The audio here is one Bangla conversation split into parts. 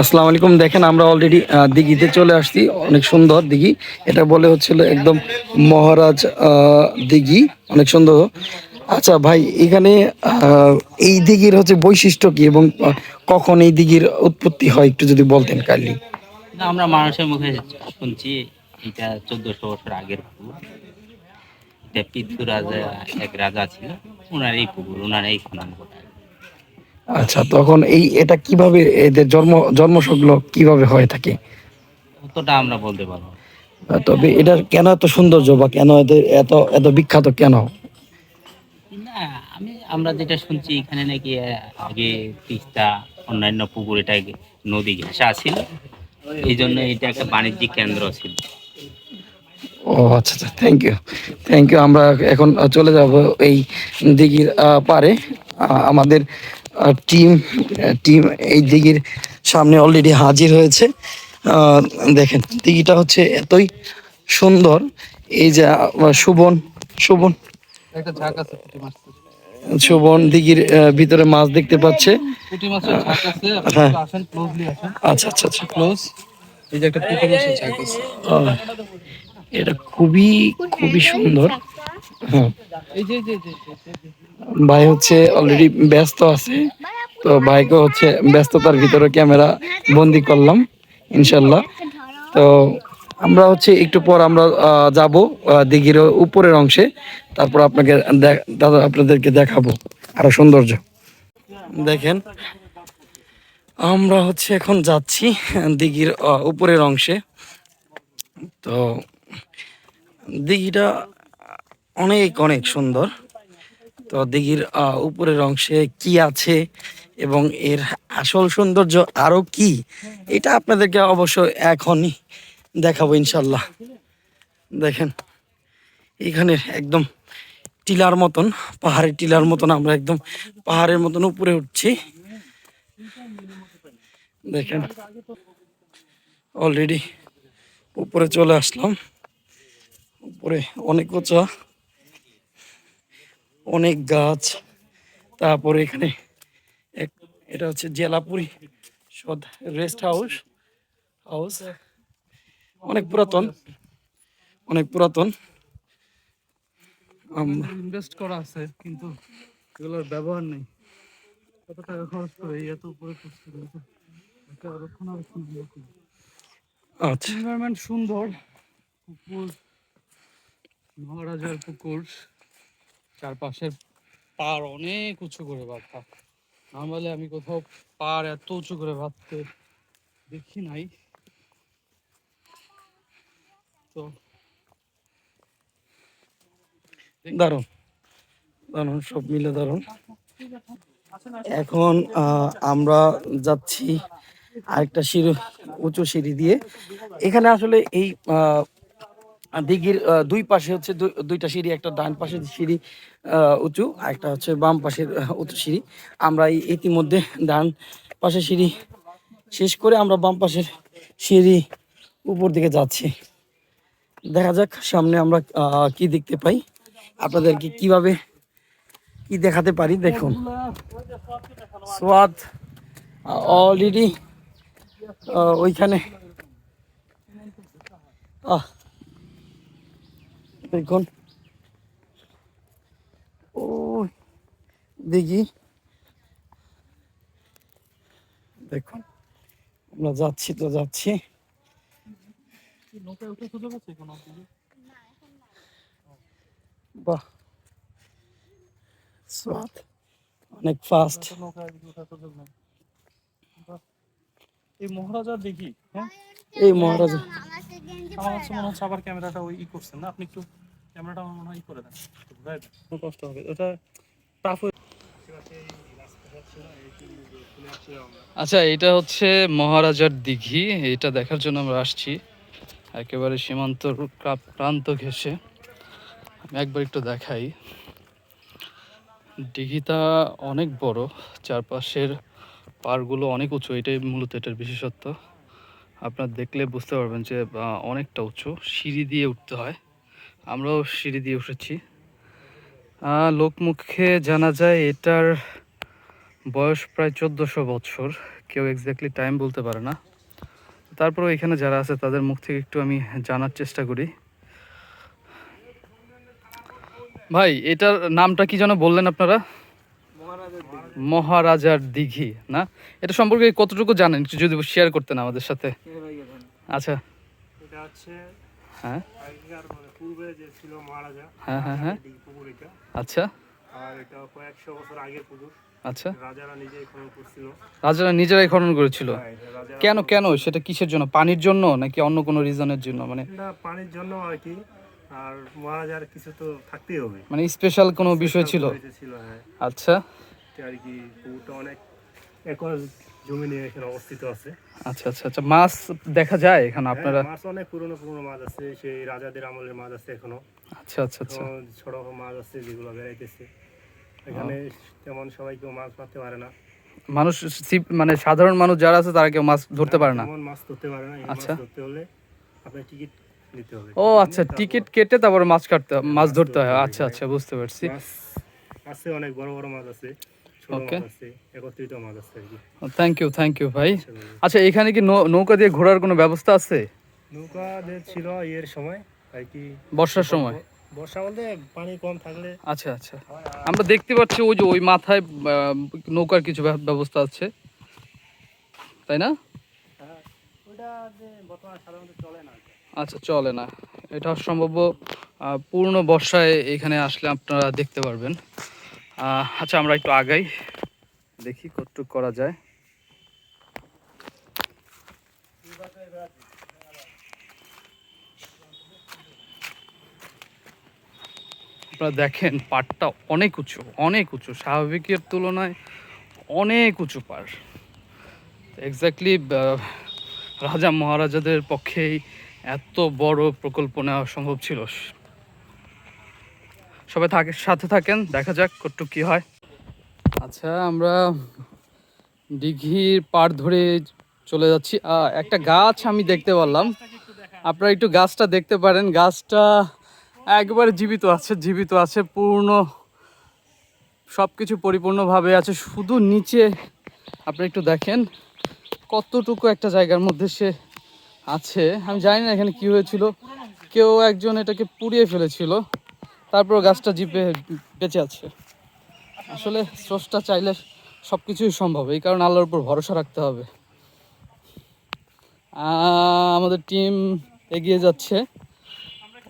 আসসালামু আলাইকুম। দেখেন, আমরা অলরেডি দিঘিতে চলে আসছি। অনেক সুন্দর দিঘি। এটা বলে হচ্ছিল একদম মহারাজ দিঘি। অনেক সুন্দর। আচ্ছা ভাই, এখানে এই দিঘির হচ্ছে বৈশিষ্ট্য কি এবং কখন এই দিঘির উৎপত্তি হয়? একটু যদি বলতেন কাইন্ডলি। আমরা মানুষের মুখে শুনছি, এটা চোদ্দশো বছর আগের পুকুর। পিতৃ রাজা এক রাজা ছিল। ওনার এই পুকুর ওনার এই খনন করা আচ্ছা তখন এই এটা কীভাবে এদের জন্ম জন্মসংখ্য কীভাবে হয়ে থাকে? অতটা আমরা বলতে পারব। তবে এটার কেন এত সৌন্দর্য বা কেন এদের এত এত বিখ্যাত কেন? না আমি আমরা যেটা শুনছি এখানে নাকি আগে তিস্তা অন্যান্য পুকুর এটা নদী ঘেঁষা ছিল এই জন্য এটা একটা বাণিজ্যিক কেন্দ্র ছিল। ও আচ্ছা আচ্ছা থ্যাংক ইউ থ্যাংক ইউ আমরা এখন চলে যাব এই দিঘির পারে আমাদের টিম টিম এই দিঘির সামনে অলরেডি হাজির হয়েছে। আহ, দেখেন দিঘিটা হচ্ছে এতই সুন্দর। এই যে সুবন সুবন। একটা ঝাঁক আছে পুঁটি মাছ। সুবন দিঘির আহ, ভিতরে মাছ দেখতে পাচ্ছে। পুঁটি মাছের ঝাঁক আছে আপনি হ্যাঁ। একটু আসেন ক্লোজলি আসেন। আচ্ছা আচ্ছা আচ্ছা। ক্লোজ এই যে একটা পুঁটি মাছের ঝাঁক আছে। এটা খুবই খুবই সুন্দর। হ্যাঁ এই যে। ভাই হচ্ছে অলরেডি ব্যস্ত আছে, তো ভাইকে হচ্ছে ব্যস্ততার ভিতরে ক্যামেরা বন্দি করলাম, ইনশাল্লাহ। তো আমরা হচ্ছে একটু পর আমরা যাব দিঘির উপরের অংশে, তারপর আপনাকে দাদা আপনাদেরকে দেখাবো, আরও সৌন্দর্য। দেখেন, আমরা হচ্ছে এখন যাচ্ছি দিঘির উপরের অংশে। তো দিঘিটা অনেক অনেক সুন্দর। তো দিঘির উপরের অংশে কি আছে এবং এর আসল সৌন্দর্য আরও কি, এটা আপনাদেরকে অবশ্য এখনই দেখাবো ইনশাল্লাহ। দেখেন, এখানে একদম টিলার মতন, পাহাড়ের টিলার মতন, আমরা একদম পাহাড়ের মতন উপরে উঠছি। দেখেন অলরেডি উপরে চলে আসলাম। উপরে অনেক উঁচা। অনেক গাছ তারপরে এখানে এক এটা হচ্ছে জেলাপুরি সদ রেস্ট হাউস হাউস অনেক পুরাতন অনেক পুরাতন। ইনভেস্ট করা আছে কিন্তু এগুলোর ব্যবহার নেই। কত টাকা খরচ করে এত উপরে কিন্তু এটা রক্ষণাবেক্ষণ আচ্ছা। এনভায়রনমেন্ট সুন্দর পুকুর মহারাজার পুকুর চারপাশের পার অনেক উঁচু করে বাঁধা। নর্মালি আমি কোথাও পার এত উঁচু করে বাঁধতে দেখি নাই। তো দারুণ। দারুণ, সব মিলে দারুণ। এখন আমরা যাচ্ছি আরেকটা সিঁড়ি উঁচু সিঁড়ি দিয়ে। এখানে আসলে এই দিঘির দুই পাশে হচ্ছে দুই- দুইটা সিঁড়ি, একটা ডান পাশের সিঁড়ি উঁচু, আর একটা হচ্ছে বাম পাশের উঁচু সিঁড়ি। আমরা ইতিমধ্যে ডান পাশের সিঁড়ি শেষ করে আমরা বাম পাশের সিঁড়ি উপর দিকে যাচ্ছি। দেখা যাক সামনে আমরা কি দেখতে পাই। আপনাদেরকে কীভাবে, কি দেখাতে পারি, দেখুন। সোয়াদ অলরেডি ওইখানে, আহ দেখুন ও দেখি। দেখুন আমরা যাচ্ছি তো যাচ্ছি। বাহ। অনেক ফাস্ট নৌকায় ওঠার সুযোগ নেই বাহ। এই মহারাজার দেখি হ্যাঁ? এই মহারাজ। আমার কাছে মনে হচ্ছে আবার ক্যামেরাটা ওই ই করছেন না? আপনি একটু ক্যামেরাটা আমার মনে হয় ই করে দেন। কোনো কষ্ট হবে। ওটা টাফ আচ্ছা এটা হচ্ছে মহারাজার দিঘি। এটা দেখার জন্য আমরা আসছি। একেবারে সীমান্ত প্রান্ত ঘেসে আমি একবার একটু দেখাই। দিঘিটা অনেক বড়। চারপাশের পাড়গুলো অনেক উঁচু, এটাই মূলত এটার বিশেষত্ব। আপনার দেখলে বুঝতে পারবেন যে অনেকটা উঁচু। সিঁড়ি দিয়ে উঠতে হয়। আমরাও সিঁড়ি দিয়ে উঠেছি। লোকমুখে জানা যায় এটার বয়স প্রায় চোদ্দোশো বছর। কেউ এক্স্যাক্টলি টাইম বলতে পারে না। তারপরেও এখানে যারা আছে, তাদের মুখ থেকে একটু আমি জানার চেষ্টা করি। ভাই, এটার নামটা কি যেন বললেন আপনারা? মহারাজার দিঘি না? এটা সম্পর্কে কতটুকু জানেন? একটু যদি শেয়ার করতেন আমাদের সাথে। আচ্ছা। এটা হচ্ছে হ্যাঁ। মানে পূর্বে যে ছিল মহারাজা হ্যাঁ হ্যাঁ হ্যাঁ। এটা। আচ্ছা। আর এটা কয়েকশো বছর আগের পুকুর। আচ্ছা। রাজারা নিজেই খনন করছিল। রাজারা নিজেরাই খনন করেছিল? হ্যাঁ, কেন কেন? সেটা কিসের জন্য? পানির জন্য নাকি অন্য কোনো রিজনের জন্য? মানে এটা পানির জন্য আর কি আর মহারাজার কিছু তো থাকতেই হবে। মানে স্পেশাল কোনো বিষয় ছিল হ্যাঁ। আচ্ছা। আর কি পুকুরটা অনেক একর জমি নিয়ে এখানে অবস্থিত আছে। আচ্ছা আচ্ছা আচ্ছা মাছ দেখা যায় এখানে আপনারা? হ্যাঁ, মাছ অনেক পুরনো পুরনো মাছ আছে সেই রাজাদের আমলের মাছ আছে এখনও। আচ্ছা আচ্ছা আচ্ছা। ছোট মাছ আছে যেগুলো বেড়াইতেছে। এখানে তেমন সবাই কেউ মাছ মারতে পারে না। মানুষ মানে সাধারণ মানুষ যারা আছে তারা কেউ মাছ ধরতে পারে না? মাছ ধরতে পারে না। আচ্ছা। ধরতে হলে আপনার টিকিট নিতে ও আচ্ছা টিকিট কেটে তারপরে মাছ কাটতে মাছ ধরতে হয়। আচ্ছা আচ্ছা বুঝতে পারছি। আছে অনেক বড় বড় মাছ আছে। আছে একত্রিত মাছ আছে থ্যাংক ইউ থ্যাংক ইউ ভাই। আচ্ছা এখানে কি নৌকা দিয়ে ঘোরার কোনো ব্যবস্থা আছে? নৌকা ছিল ইয়ের সময় আর কি বর্ষার সময়? বর্ষা বলতে পানি কম থাকলে আচ্ছা আচ্ছা। আমরা দেখতে পাচ্ছি ওই যে ওই মাথায় নৌকার কিছু ব্যবস্থা আছে। তাই না? ওইটা যে বর্তমানে সাধারণত চলে না আচ্ছা চলে না। এটা সম্ভব পূর্ণ বর্ষায় এখানে আসলে আপনারা দেখতে পারবেন। আচ্ছা আমরা একটু আগাই। দেখি কতটুকু করা যায়। আপনারা দেখেন, পাড়টা অনেক উঁচু অনেক উঁচু। স্বাভাবিকের তুলনায় অনেক উঁচু পাড়। এক্স্যাক্টলি রাজা মহারাজাদের পক্ষেই এত বড় প্রকল্প নেওয়া সম্ভব ছিল। সবাই থাকে, সাথে থাকেন, দেখা যাক কতটু কি হয়। আচ্ছা আমরা দিঘির পাড় ধরে চলে যাচ্ছি। একটা গাছ আমি দেখতে পারলাম। আপনারা একটু গাছটা দেখতে পারেন। গাছটা একবারে জীবিত আছে জীবিত আছে, পূর্ণ সব কিছু পরিপূর্ণভাবে আছে। শুধু নিচে আপনি একটু দেখেন কতটুকু একটা জায়গার মধ্যে সে আছে। আমি জানি না এখানে কি হয়েছিল। কেউ একজন এটাকে পুড়িয়ে ফেলেছিল। তারপর গাছটা জিপে, বেঁচে আছে। আসলে স্রষ্টা চাইলে সব কিছুই সম্ভব, এই কারণে আল্লাহর উপর ভরসা রাখতে হবে। আমাদের টিম এগিয়ে যাচ্ছে।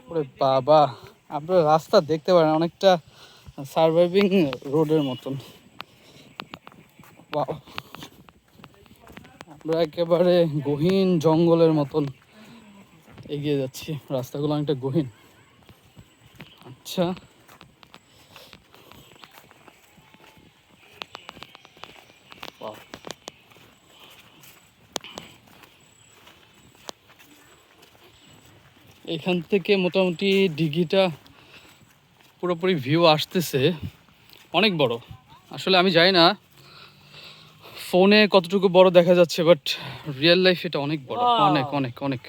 ওরে বাবা, আপনারা রাস্তা দেখতে পারেন, অনেকটা সার্ভাইভিং রোডের মতন. আমরা একেবারে গহীন জঙ্গলের মতন এগিয়ে যাচ্ছি, রাস্তাগুলো অনেকটা গহীন। আচ্ছা। এখান থেকে মোটামুটি ডিঘিটা পুরোপুরি ভিউ আসতেছে। অনেক বড়। আসলে আমি জানি না ফোনে কতটুকু বড় দেখা যাচ্ছে বাট রিয়েল লাইফ এটা অনেক বড়। অনেক অনেক অনেক।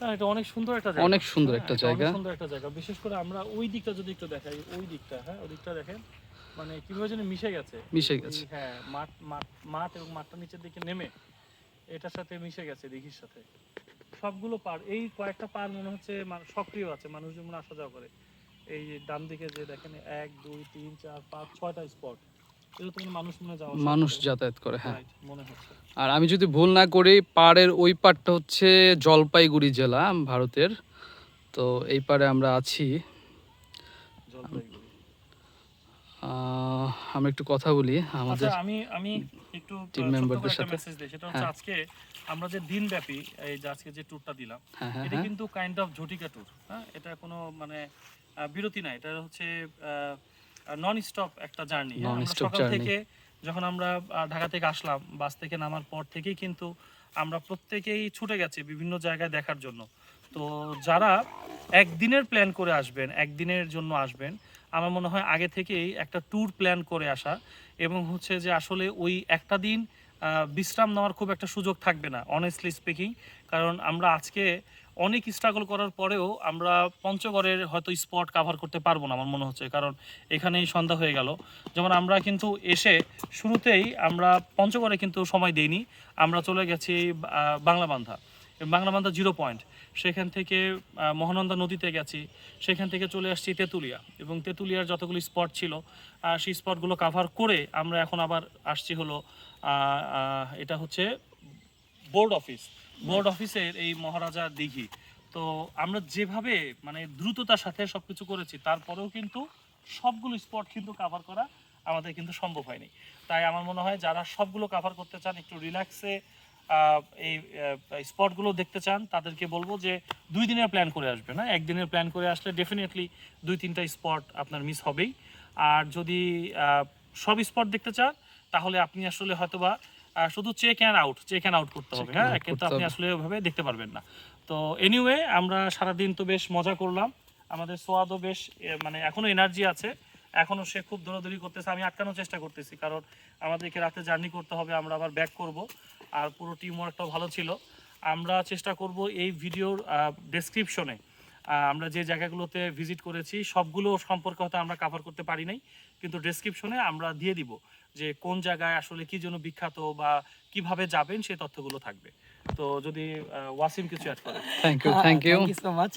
এটা অনেক সুন্দর একটা জায়গা। অনেক সুন্দর একটা হ্যাঁ, জায়গা। সুন্দর একটা জায়গা। বিশেষ করে আমরা ওই দিকটা যদি একটু দেখাই ওই দিকটা হ্যাঁ ওই দিকটা দেখেন মানে কীভাবে যেন মিশে গেছে। মিশে গেছে। হ্যাঁ মাঠ মাঠ মাঠ এবং মাঠটা নিচের দিকে নেমে এটার সাথে মিশে গেছে দিঘির সাথে। সবগুলো পার এই কয়েকটা পার মনে হচ্ছে মান- সক্রিয় আছে মানুষ যেমন আসা যাওয়া করে। এই যে ডান দিকে যে দেখেন এক দুই তিন চার পাঁচ ছয়টা স্পট মানুষ মনে। যাতায়াত করে হ্যাঁ। আর আমি যদি ভুল না করি পাড়ের ওই পাড়টা হচ্ছে জলপাইগুড়ি জেলা ভারতের। তো এই পাড়ে আমরা আছি। আমরা একটু কথা বলি আমাদের আচ্ছা আমি আমি একটু team ছোট্ট member করে দের একটা সাথে। মেসেজ দিই। সেটা হচ্ছে হ্যাঁ। আজকে আমরা যে দিনব্যাপী এই যে আজকে যে ট্যুরটা দিলাম হ্যাঁ হ্যাঁ এটা কিন্তু কাইন্ড অফ ঝটিকা ট্যুর হ্যাঁ? এটা কোনো মানে বিরতি নাই এটা হচ্ছে নন স্টপ একটা জার্নি সকাল থেকে যখন আমরা ঢাকা থেকে আসলাম বাস থেকে নামার পর থেকেই কিন্তু আমরা প্রত্যেকেই ছুটে গেছি বিভিন্ন জায়গায় দেখার জন্য। তো যারা একদিনের প্ল্যান করে আসবেন একদিনের জন্য আসবেন আমার মনে হয় আগে থেকেই একটা ট্যুর প্ল্যান করে আসা এবং হচ্ছে যে আসলে ওই একটা দিন বিশ্রাম নেওয়ার খুব একটা সুযোগ থাকবে না অনেস্টলি স্পিকিং কারণ আমরা আজকে অনেক স্ট্রাগল করার পরেও আমরা পঞ্চগড়ের হয়তো স্পট কাভার করতে পারব না আমার মনে হচ্ছে। কারণ এখানেই সন্ধ্যা হয়ে গেল। যেমন আমরা কিন্তু এসে শুরুতেই আমরা পঞ্চগড়ে কিন্তু সময় দেইনি। আমরা চলে গেছি আহ, বাংলাবান্ধা। বাংলাবান্ধা জিরো পয়েন্ট সেখান থেকে মহানন্দা নদীতে গেছি। সেখান থেকে চলে আসছি তেঁতুলিয়া। এবং তেঁতুলিয়ার যতগুলো স্পট ছিল সেই স্পটগুলো কাভার করে আমরা এখন আবার আসছি হলো এটা হচ্ছে বোর্ড অফিস বোর্ড অফিসের এই মহারাজা দিঘি। তো আমরা যেভাবে মানে দ্রুততার সাথে সবকিছু করেছি, তারপরেও কিন্তু সবগুলো স্পট কিন্তু কাভার করা আমাদের কিন্তু সম্ভব হয়নি। তাই আমার মনে হয় যারা সবগুলো কাভার করতে চান, একটু রিল্যাক্সে এই স্পটগুলো দেখতে চান, তাদেরকে বলব যে দুই দিনের প্ল্যান করে আসবে, না? একদিনের প্ল্যান করে আসলে ডেফিনেটলি দুই, তিনটা স্পট আপনার মিস হবেই। আর যদি সব স্পট দেখতে চান, তাহলে আপনি আসলে হয়তোবা শুধু check and out check and out করতে হবে হ্যাঁ? কিন্তু আপনি আসলে ওইভাবে দেখতে পারবেন না। তো এনিওয়ে আমরা সারাদিন তো বেশ মজা করলাম। আমাদের সোয়াদও বেশ মানে এখনও এনার্জি আছে। এখনও সে খুব দৌড়াদৌড়ি করতেছে আমি আটকানোর চেষ্টা করতেছি। কারণ আমাদেরকে রাতে জার্নি করতে হবে আমরা আবার ব্যাক করব। আর পুরো টিম ওয়ার্কটাও ভালো ছিল। আমরা চেষ্টা করব এই ভিডিওর ডেসক্রিপশনে আমরা যে জায়গাগুলোতে ভিজিট করেছি সবগুলো সম্পর্কে হয়তো আমরা কভার করতে পারি নাই কিন্তু ডেসক্রিপশনে আমরা দিয়ে দিব যে কোন জায়গায় আসলে কি জন্য বিখ্যাত বা কীভাবে যাবেন সেই তথ্যগুলো থাকবে। তো যদি ওয়াসিম কিছু অ্যাড করে thank you thank you so much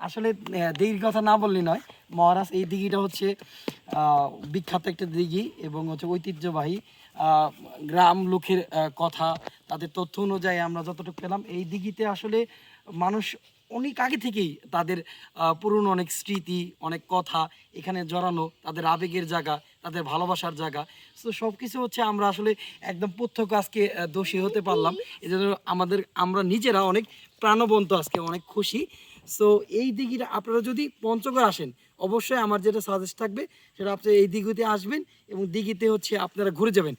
আসলে দিঘির কথা না বললি নয় মহারাজ এই দিঘিটা হচ্ছে আহ, বিখ্যাত একটা দিঘি এবং হচ্ছে ঐতিহ্যবাহী আহ, গ্রাম লোকের কথা তাদের তথ্য অনুযায়ী আমরা যতটুকু পেলাম। এই দিঘিতে আসলে মানুষ অনেক আগে থেকেই তাদের পুরনো অনেক স্মৃতি, অনেক কথা এখানে জড়ানো, তাদের আবেগের জায়গা, তাদের ভালোবাসার জায়গা। তো সব কিছু হচ্ছে আমরা আসলে একদম প্রত্যক্ষ আজকে দোষী হতে পারলাম। এই জন্য আমাদের, আমরা নিজেরা অনেক প্রাণবন্ত আজকে, অনেক খুশি। সো এই দিকে আপনারা যদি পঞ্চগড় আসেন অবশ্যই আমার যেটা সাজেস্ট থাকবে সেটা আপনি এই দিঘিতে আসবেন এবং দিঘিতে হচ্ছে আপনারা ঘুরে যাবেন।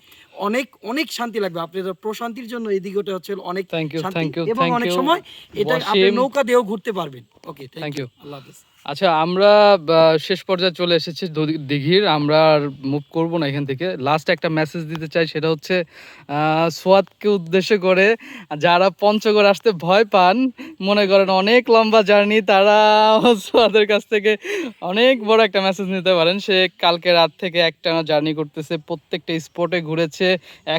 অনেক অনেক শান্তি লাগবে। আপনাদের প্রশান্তির জন্য এই দিঘিটা হচ্ছে অনেক শান্তি এবং অনেক সময় এটা আপনি নৌকা দিয়েও ঘুরতে পারবেন। ওকে থ্যাংক ইউ আল্লাহ হাফেজ। আচ্ছা আমরা শেষ পর্যায়ে চলে এসেছি দিঘির। আমরা আর মুভ করব না এখান থেকে। লাস্ট একটা মেসেজ দিতে চাই, সেটা হচ্ছে সোয়াদকে উদ্দেশ্য করে যারা পঞ্চগড় আসতে ভয় পান, মনে করেন অনেক লম্বা জার্নি, তারা সোয়াদের কাছ থেকে অনেক বড় একটা মেসেজ নিতে পারেন। সে কালকে রাত থেকে একটা জার্নি করতেছে, প্রত্যেকটা স্পটে ঘুরেছে।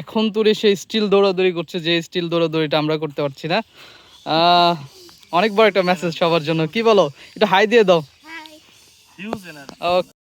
এখন তুলে সে স্টিল দৌড়াদৌড়ি করছে, যে স্টিল দৌড়াদৌড়িটা আমরা করতে পারছি না। অনেক বড় একটা মেসেজ সবার জন্য। কি বলো? একটু হাই দিয়ে দাও। ওকে